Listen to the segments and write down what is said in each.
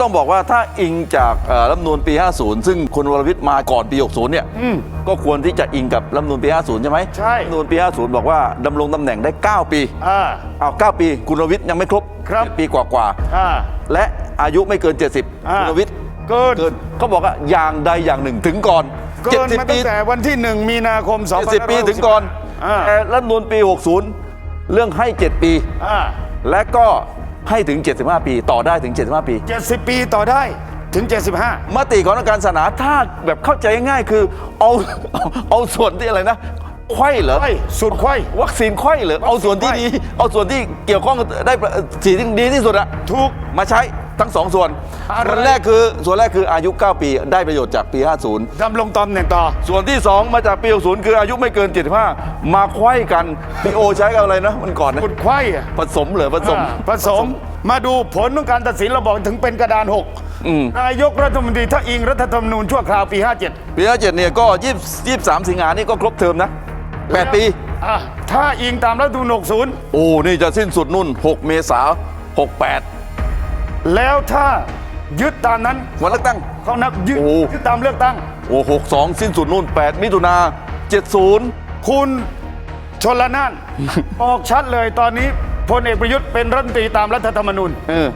ต้องบอกว่าถ้าอิงจากเอ่อรัฐธรรมนูญปี 50 ซึ่งคุณวรวิทย์มาก่อนปี 60 เนี่ยก็ควรที่จะอิงกับรัฐธรรมนูญปี 50 ใช่ไหมใช่รัฐธรรมนูญปี 50 บอกว่าดำรงตำแหน่งได้ 9 ปีอ่าเอา9ปี คุณวรวิทย์ยังไม่ครบครับเจ็ดปีกว่าอ่าๆและอายุไม่เกิน 70อ่าคุณวรวิทย์เกินเกินเขาบอกว่าอย่างใดอย่างหนึ่งถึงก่อนเกินมา70ปีตั้งแต่วันที่หนึ่งมีนาคม2 70ปีถึงก่อนอ่าแต่รัฐธรรมนูญปี 60 เรื่องให้ 7 ปีอ่าและก็ ให้ถึง 75 ปี ต่อได้ถึง 75 ปี 70 ปีต่อได้ถึง 75 มติของนักการศาสนาถ้าแบบเข้าใจง่ายๆคือเอาเอาเอาส่วนที่อะไรนะไข้เหรอไข้สุดไข้วัคซีนไข้เหรอเอาส่วนที่ดี เอาส่วนที่เกี่ยวข้องได้สีที่ดีที่สุดอะถูกมาใช้ ทั้งสองส่วนอะไรส่วนแรกคือส่วนแรกคืออายุ 9 ปี ได้ประโยชน์จากปี 50 ดำรงตำแหน่งต่อ ส่วนที่ 2 มาจากปี 60 คืออายุไม่เกิน 75 มาไขว้กันพีโอใช้กับอะไรนะมันก่อนนะสุดไข้อะผสมเหรอผสมอ่าผสมมาดูผลของการตัดสินเราบอกถึงเป็นกระดานอืม6นายกรัฐมนตรีถ้าอิงรัฐธรรมนูญชั่วคราวปี 57 ปี 57 เนี่ยก็20 23สิงหานี่ก็ครบเทอมนะ 8 ปีอะถ้าอิงตามรัฐธรรมนูญ60 โอ้ นี่จะสิ้นสุดนุ่น 6 เมษา68 แล้วถ้ายึดตามนั้นวันเลือกตั้ง เขานับยึดโอ้ ยึดตามเลือกตั้ง โอ้62สิ้นสุดนุ่น 8 มิถุนา70คุณชนละนาน ออกชัดเลยตอนนี้พลเอกประยุทธ์เป็นรัฐมนตรีตามรัฐธรรมนูญ เออ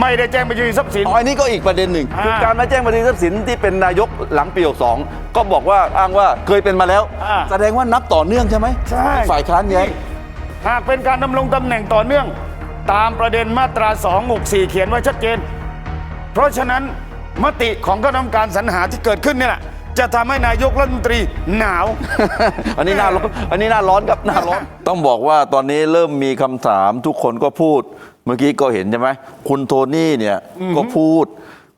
ไม่ได้แจ้งบัญชีทรัพย์สิน อ๋ออันนี้ก็อีกประเด็นหนึ่งอ่าคือการมาแจ้งบัญชีทรัพย์สินที่เป็นนายกหลังปี62ก็บอกว่าอ้างว่าเคยเป็นมาแล้ว อ่าแสดงว่านับต่อเนื่องใช่ไหมใช่ ฝ่ายค้านแย้ง หากเป็นการดำรงตำแหน่งต่อเนื่อง ตามประเด็นมาตรา 264 เขียนไว้ชัดเจน เพราะฉะนั้นมติของคณะกรรมการสรรหาที่เกิดขึ้นเนี่ยแหละจะทำให้นายกรัฐมนตรีหนาว อันนี้หน้าร้อนอันนี้หน้าร้อนครับหน้าร้อน ต้องบอกว่าตอนนี้เริ่มมีคำถามทุกคนก็พูด เมื่อกี้ก็เห็นใช่ไหมคุณโทนี่เนี่ยก็พูด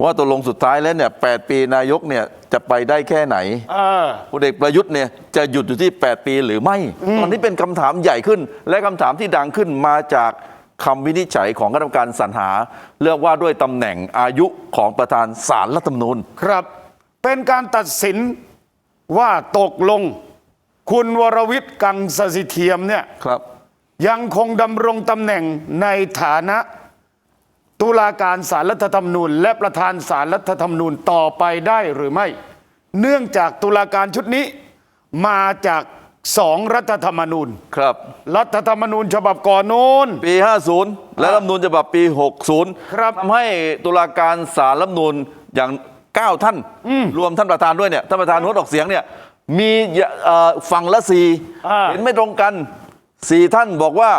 ว่าตกลงสุดท้ายแล้วเนี่ยแปีนายกเนี่ยจะไปได้แค่ไหนเออพลเอกประยุทธ์เนี่ยจะหยุดอยู่ที่ 8 ปีหรือไม่ ตอนนี้เป็นคำถามใหญ่ขึ้น และคำถามที่ดังขึ้นมาจาก คำวินิจฉัยของคณะกรรมการสรรหา เลือกว่าด้วยตำแหน่งอายุของประธานสารรัฐธรรมนูญ ครับ เป็นการตัดสินว่าตกลง คุณวรวิทย์กังสสิเทียมเนี่ยครับ ยังคงดำรงตำแหน่งในฐานะ ตุลาการสารรัฐธรรมนูญ และประธานสารรัฐธรรมนูญต่อไปได้หรือไม่ เนื่องจากตุลาการชุดนี้มาจาก สองรัฐธรรมนูญ ครับ รัฐธรรมนูญฉบับก่อนโน้น ปี 50 และรัฐธรรมนูญฉบับปี 60ครับทำให้ตุลาการสารรัฐธรรมนูญอย่าง 9 ท่าน รวมท่านประธานด้วยเนี่ย ท่านประธานงดออกเสียงเนี่ย มีเอ่อฝั่งละสี่อ่า เห็นไม่ตรงกันสี่ท่านบอกว่า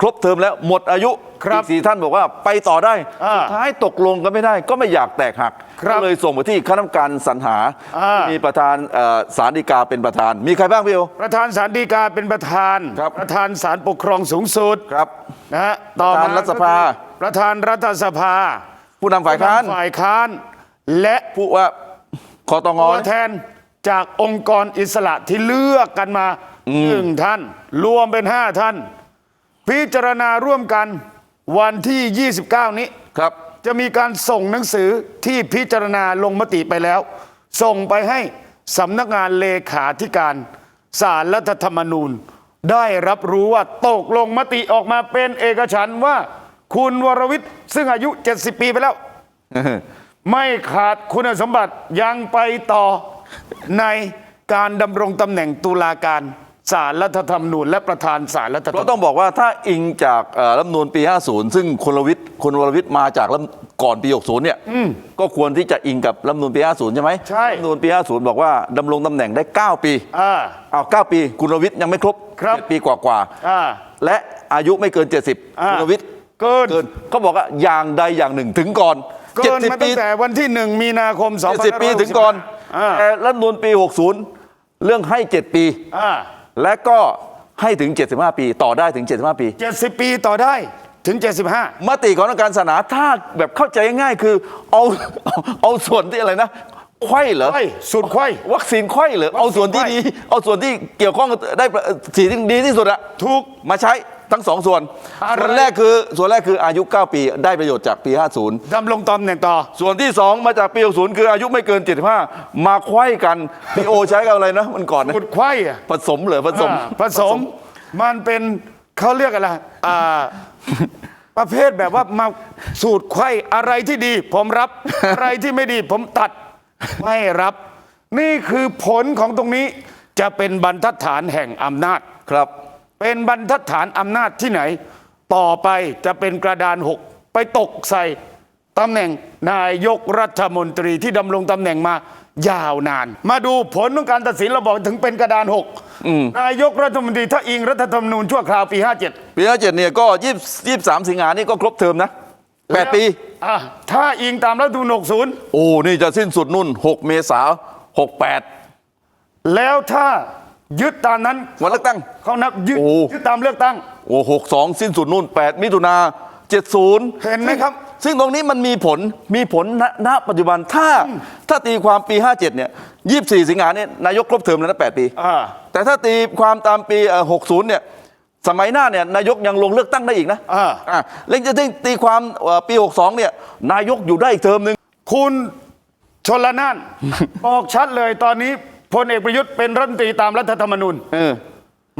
ครบเทอมแล้วหมดอายุครับอีกสี่ท่านบอกว่าไปต่อได้ อ่าสุดท้ายตกลงกันไม่ได้ ก็ไม่อยากแตกหักครับก็เลยส่งไปที่คณะกรรมการสรรหาอ่ามีประธานเอ่อศาลฎีกาเป็นประธาน มีใครบ้างพี่โอ ประธานสารดีกาเป็นประธาน ครับ ประธานสารปกครองสูงสุดครับ นะฮะต่อประธานมารัฐสภา ประธานรัฐสภาผู้นำฝ่ายค้าน ฝ่ายค้านและผู้ว่าคอตงตัวแทนจากองค์กรอิสระที่เลือกกันมาหนึ่งท่าน รวมเป็นห้าท่าน พิจารณาร่วมกันวันที่ 29 นี้ครับ จะมีการส่งหนังสือที่พิจารณาลงมติไปแล้ว ส่งไปให้สำนักงานเลขาธิการสารรัฐธรรมนูญ ได้รับรู้ว่าตกลงมติออกมาเป็นเอกฉันท์ว่า คุณวรวิทย์ซึ่งอายุ 70 ปีไปแล้ว ไม่ขาดคุณสมบัติยังไปต่อในการดำรงตำแหน่งตุลาการ สารรัฐธรรมนูญและประธานสารรัฐธรรมก็นูญต้องบอกว่าถ้าอิงจากเอ่อรัฐธรรมนูญปี 50 ซึ่งคุณวรวิทย์คุณวรวิทย์มาจากรัฐก่อนปี 60 เนี่ยก็ควรที่จะอิงกับรัฐธรรมนูญปี 50 ใช่ไหมใช่ รัฐธรรมนูญปี 50 บอกว่าดำรงตำแหน่งได้ 9 ปีอ่า เอา9ปี คุณวรวิทย์ยังไม่ครบครับ เจ็ดปีกว่าอ่า ๆและอายุไม่เกิน 70 อ่า คุณวรวิทย์เกินเกินเขาบอกว่าอย่างใดอย่างหนึ่งถึงก่อนเกินมา70ปี ตั้งแต่วันที่หนึ่งมีนาคม2 5 70 ปีถึงก่อนอ่าแต่รัฐธรรมนูญปี 60 เรื่องให้ 7 ปี อ่า และก็ให้ถึง 75 ปี ต่อได้ถึง 75 ปี 70 ปีต่อได้ถึง 75 มติของนักการศาสนาถ้าแบบเข้าใจง่ายๆคือเอาเอาเอาส่วนที่อะไรนะไข้เหรอไข้สุดไข้วัคซีนไข้เหรอเอาส่วนที่ดี เอาส่วนที่เกี่ยวข้องได้สีที่ดีที่สุดอะถูก มาใช้ทั้งสองส่วนอะไร ส่วนแรกคือส่วนแรกคืออายุ 9 ปีได้ประโยชน์จากปี 50 ดำรงตำแหน่งต่อ ส่วนที่ 2 มาจากปี 60 คืออายุไม่เกิน 75 มาไขว้กันพีโอใช้กับอะไรนะมันก่อนนะขุดไข้อะผสมเหรอผสม อ่าผสมมันเป็นเขาเรียกอะไรอ่า ประเภทแบบว่ามาสูตรไข้อะไรที่ดี ผมรับ อะไรที่ไม่ดี ผมตัดไม่รับ นี่คือผลของตรงนี้จะเป็นบรรทัดฐานแห่งอำนาจ ครับ เป็นบรรทัดฐานอำนาจที่ไหน ต่อไปจะเป็นกระดานหกไปตกใส่ตำแหน่งนายกรัฐมนตรีที่ดำรงตำแหน่งมายาวนาน มาดูผลของการตัดสินเราบอกถึงเป็นกระดานหกนายกรัฐมนตรีถ้าอิงรัฐธรรมนูญชั่วคราวปี 57 ปีห้าเจ็ดเนี่ยก็ยี่สิบสามสิงหานี่ก็ครบเทอมนะแปดปีอะถ้าอิงตามรัฐธรรมนูญ60 โอ้ นี่จะสิ้นสุดนุ่น 6 เมษาหกแปดแล้วถ้า ยึดตามนั้นวันเลือกตั้ง เขานับยึดโอ้ ยึดตามเลือกตั้ง โอ้หกสองสิ้นสุดนุ่น 8 มิถุนาเจ็ดศูนย์เห็นไหมครับ ซึ่งตรงนี้มันมีผลมีผลณณปัจจุบันถ้าถ้าตีความปี 57 เนี่ย 24 สิงหาเนี่ยนายกครบเทอมแล้วนะ8ปี อ่า แต่ถ้าตีความตามปีเอ่อ60 เนี่ย สมัยหน้าเนี่ยนายกยังลงเลือกตั้งได้อีกนะอ่า อ่าเล็กจะตีความเอ่อปี 62 เนี่ย นายกอยู่ได้อีกเทอมหนึ่ง คุณชนละนาน บอกชัดเลยตอนนี้ พลเอกประยุทธ์เป็นรัฐมนตรีตามรัฐธรรมนูญเออ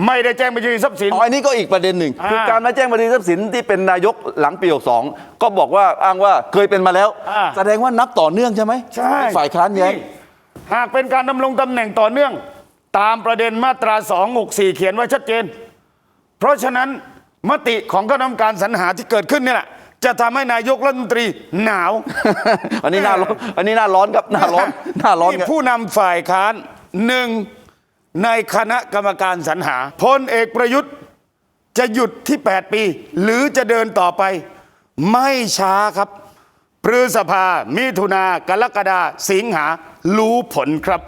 ไม่ได้แจ้งบัญชีทรัพย์สิน อ๋ออันนี้ก็อีกประเด็นหนึ่งอ่าคือการมาแจ้งบัญชีทรัพย์สินที่เป็นนายกหลังปี62ก็บอกว่าอ้างว่าเคยเป็นมาแล้ว อ่าแสดงว่านับต่อเนื่องใช่ไหมใช่ ฝ่ายค้านแย้ง หากเป็นการดำรงตำแหน่งต่อเนื่อง ตามประเด็นมาตรา 264 เขียนไว้ชัดเจน เพราะฉะนั้นมติของคณะกรรมการสรรหาที่เกิดขึ้นเนี่ยแหละจะทำให้นายกรัฐมนตรีหนาว อันนี้หน้าร้อนอันนี้หน้าร้อนครับหน้าร้อนหน้าร้อนที่ครับผู้นำฝ่ายค้าน หนึ่งในคณะกรรมการสรรหาพลเอกประยุทธ์จะหยุดที่ 8 ปี หรือจะเดินต่อไป ไม่ช้าครับ พฤษภา มิถุนากรกฎาสิงหา รู้ผลครับ